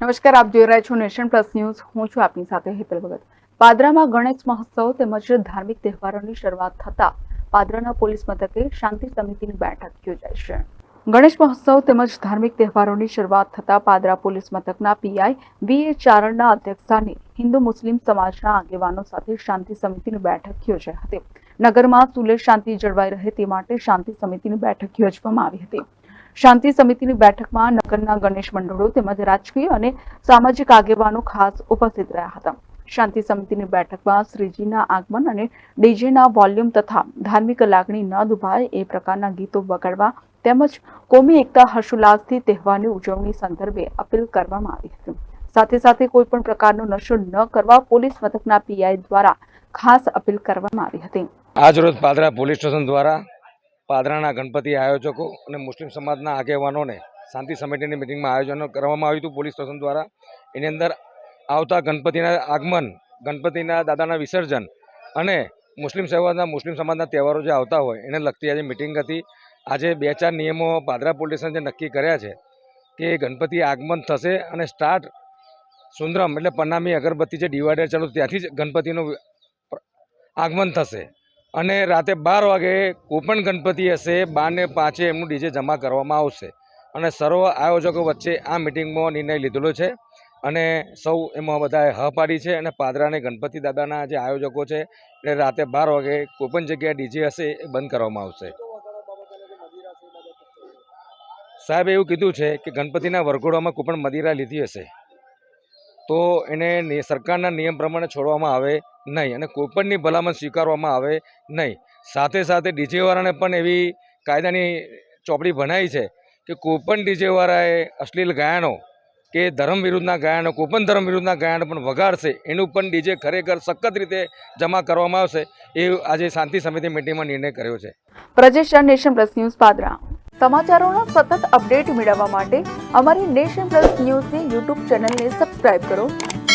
નમસ્કાર, આપ જોઈ રહ્યા છો નેશન પ્લસ ન્યૂઝ. હું છું આપની સાથે હેતલ ભગત. પાદરામાં ગણેશ મહોત્સવ તેમજ ધાર્મિક તહેવારોની શરૂઆત થતા પાદરાના પોલીસ મથકે શાંતિ સમિતિની બેઠક યોજાઈ છે. ગણેશ મહોત્સવ તેમજ ધાર્મિક તહેવારોની શરૂઆત થતા પાદરા પોલીસ મથકના પીઆઈ વી એ ચારણના અધ્યક્ષસ્થાને હિન્દુ મુસ્લિમ સમાજના આગેવાનો સાથે શાંતિ સમિતિની બેઠક યોજાઈ હતી. નગરમાં સુલે શાંતિ જળવાઈ રહે તે માટે શાંતિ સમિતિની બેઠક યોજવામાં આવી હતી. શાંતિ સમિતિની બેઠકમાં નગરના ગણેશ મંડળો તેમજ રાજકીય અને સામાજિક આગેવાનો ખાસ ઉપસ્થિત રહ્યા હતા. શાંતિ સમિતિની બેઠકમાં શ્રીજીના આગમન અને ડીજેના વોલ્યુમ તથા ધાર્મિક લાગણી ન દુભાય એ પ્રકારના ગીતો વગાડવા તેમજ કોમી એકતા હર્ષોલ્લાસથી તહેવારની ઉજવણી સંદર્ભે અપીલ કરવામાં આવી હતી. સાથે સાથે કોઈ પણ પ્રકારનો નશો ન કરવા પોલીસ મથકના પીઆઈ દ્વારા ખાસ અપીલ કરવામાં આવી હતી. આજરોજ પાદરા પોલીસ સ્ટેશન દ્વારા પાદરાના ગણપતિ આયોજકો અને મુસ્લિમ સમાજના આગેવાનોને શાંતિ સમિતિની મિટિંગમાં આયોજન કરવામાં આવ્યું હતું પોલીસ સ્ટેશન દ્વારા. એની અંદર આવતા ગણપતિના આગમન, ગણપતિના દાદાના વિસર્જન અને મુસ્લિમ સમાજના મુસ્લિમ સમાજના તહેવારો જે આવતા હોય એને લગતી આજે મિટિંગ હતી. આજે બે ચાર નિયમો પાદરા પોલીસ જે નક્કી કર્યા છે કે ગણપતિ આગમન થશે અને સ્ટાર્ટ સુંદરમ એટલે પન્નામી અગરબત્તી જે ડિવાઈડર ચાલુ ત્યાંથી જ ગણપતિનું આગમન થશે. અને રાતે બાર વાગે કોપણ ગણપતિ હશે, બારને પાંચે એમનું ડીજે જમા કરવામાં આવશે. અને સર્વ આયોજકો વચ્ચે આ મિટિંગમાં નિર્ણય લીધેલો છે અને સૌ એમાં બધાએ હ પાડી છે અને પાદરાને ગણપતિ દાદાના જે આયોજકો છે એટલે રાતે બાર વાગે કોઈપણ જગ્યાએ ડીજે હશે એ બંધ કરવામાં આવશે. સાહેબ એવું કીધું છે કે ગણપતિના વરઘોડામાં કોઈપણ મદિરા લીધી હશે. તો એને સરકારના નિયમ પ્રમાણે છોડવામાં આવે નહીં અને કોઈપણની ભલામણ સ્વીકારવામાં આવે નહીં. સાથે સાથે ડીજેવાળાને પણ એવી કાયદાની ચોપડી ભણાઈ છે કે કોઈપણ ડીજેવાળાએ અશ્લીલ ગાયનો કે ધર્મ વિરુદ્ધના ગાયનો કોઈપણ ધર્મ વિરુદ્ધના ગાયનો પણ વગાડશે, એનું પણ ડીજે ખરેખર સખત રીતે જમા કરવામાં આવશે એ આજે શાંતિ સમિતિ મિટિંગમાં નિર્ણય કર્યો છે. Prajesh nation plus news Padra. સમાચારોના સતત અપડેટ મેળવવા માટે અમારી નેશન પ્લસ ન્યૂઝની યુટ્યુબ ચેનલને સબસ્ક્રાઇબ કરો.